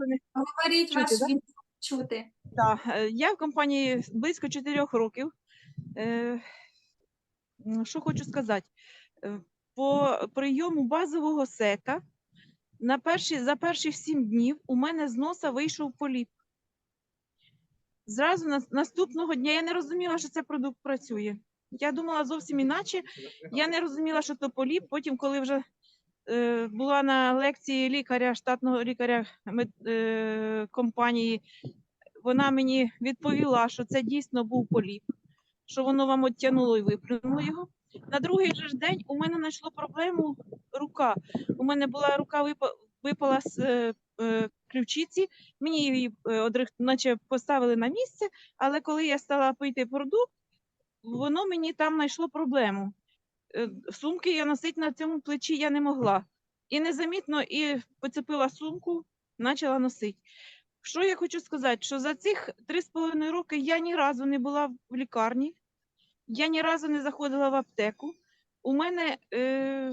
що не Говоріть Чути, ваш да? він чути. Так, е, я в компанії близько 4 років. Е, м, Що хочу сказати? Е, По прийому базового сета на перші, за перші 7 днів у мене з носа вийшов поліп. Зразу на, наступного дня я не розуміла, що цей продукт працює. Я думала зовсім іначе. Я не розуміла, що то поліп. Потім, коли вже була на лекції лікаря, штатного лікаря е, компанії, вона мені відповіла, що це дійсно був поліп, що воно вам оттянуло і виплюнуло його. На другий же ж день у мене знайшло проблему рука. У мене була рука випа- випала з е, е, ключиці, мені її е, одрих- наче поставили на місце, але коли я стала пити продукт, воно мені там знайшло проблему. Е, Сумки я носити на цьому плечі я не могла. І незамітно і поцепила сумку, почала носити. Що я хочу сказати, що за цих три з половиною роки я ні разу не була в лікарні, я ні разу не заходила в аптеку. У мене е,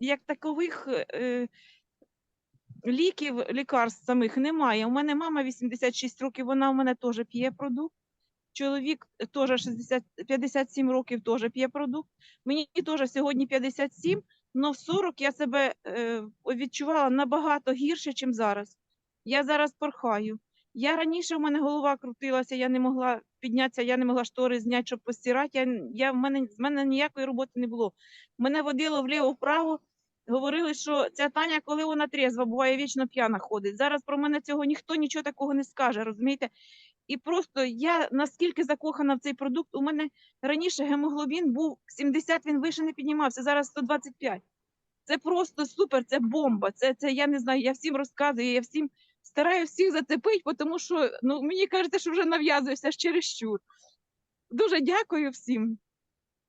як такових е, ліків, лікарств самих немає. У мене мама 86 років, вона у мене теж п'є продукт. Чоловік теж 60, 57 років теж п'є продукт. Мені теж сьогодні 57, але в 40 я себе е, відчувала набагато гірше, ніж зараз. Я зараз порхаю. Я раніше в мене голова крутилася, я не могла піднятися, я не могла штори зняти, щоб постирати. Я, я, в мене, з мене ніякої роботи не було. Мене водило вліво-вправо, говорили, що ця Таня, коли вона трезва, буває вічно п'яна ходить. Зараз про мене цього ніхто нічого такого не скаже, розумієте? І просто я наскільки закохана в цей продукт, у мене раніше гемоглобін був 70, він вище не піднімався, зараз 125. Це просто супер, це бомба. Це, це я не знаю, я всім розказую, я всім стараю всіх зацепити, тому що ну, мені кажеться, що вже нав'язуюся через чересчур. Дуже дякую всім.